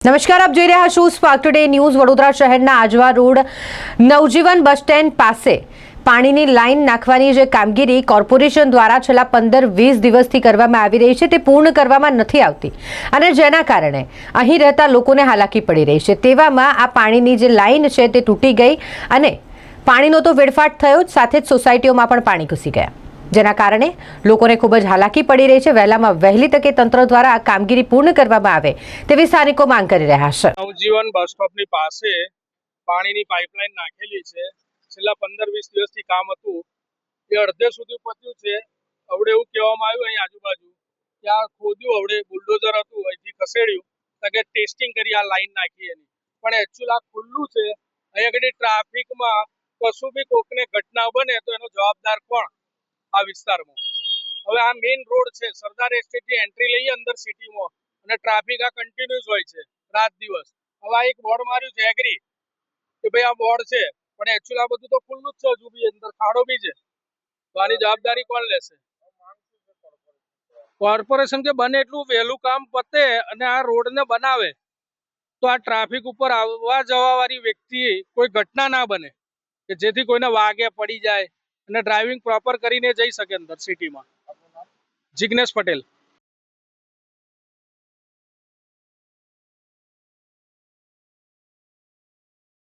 નમસ્કાર, આપ જોઈ રહ્યા છો સ્પાર્ક ટુડે ન્યૂઝ વડોદરા શહેરના Ajwa road Navjivan bus stand પાસે. પાણીની લાઇન નાખવાની જે કામગીરી કોર્પોરેશન દ્વારા છેલ્લા પંદર વીસ દિવસથી કરવામાં આવી રહી છે, તે પૂર્ણ કરવામાં નથી આવતી. અને જેના કારણે અહીં રહેતા લોકોને હાલાકી પડી રહી છે. તેવામાં આ પાણીની જે લાઈન છે, તે તૂટી ગઈ અને પાણીનો તો વેડફાટ થયો જ, સાથે જ સોસાયટીઓમાં પણ પાણી ઘૂસી ગયા. જેના કારણે લોકોને ખૂબ જ હાલાકી પડી રહી છે. વહેલામાં વહેલી તકે તંત્ર દ્વારા આ કામગીરી પૂર્ણ કરવામાં આવે તેવી સ્થાનિકો માંગ કરી રહ્યા છે. નવજીવન બસ સ્ટોપની પાસે પાણીની પાઇપલાઇન નાખેલી છે. છેલ્લા પંદર વીસ દિવસથી કામ હતું. એ અડધે સુધી પત્યું છે. હવે એવું કહેવામાં આવ્યું અહીં આજુબાજુ. ત્યાં ખોદ્યું હવે બુલડોઝર હતું, અહીંથી ખસેડ્યું. તકે ટેસ્ટિંગ કરી આ લાઈન નાખી એની. પણ એકચ્યુઅલ આ ખુલ્લું છે. અહીંયા આગળ ટ્રાફિકમાં કશું બી કોકને ઘટના બને તો એનો જવાબદાર કોણ? આ વિસ્તારમાં. હવે આ મેઇન રોડ છે, સરદાર એસ્ટેટની એન્ટ્રી લઈએ અંદર સિટીમાં અને ટ્રાફિક આ કન્ટિન્યુઅસ હોય છે, રાત દિવસ. હવે એક બોર્ડ માર્યું છે એગ્રી કે ભાઈ આ બોર્ડ છે, પણ એકચ્યુઅલ આ બધું તો ખુલ્લું જ છે હજુ બી, અંદર ખાડો બી છે. તો આની જવાબદારી કોણ લેશે? કોર્પોરેશન કે બને એટલું વહેલું કામ પતે અને આ રોડને બનાવે, તો આ ટ્રાફિક ઉપર આવવા જવા વાળી વ્યક્તિ કોઈ ઘટના ના બને, કે જેથી કોઈને વાગે પડી જાય અને ડ્રાઇવિંગ પ્રોપર કરીને જઈ શકે અંદર સિટીમાં જિગ્નેશ પટેલ.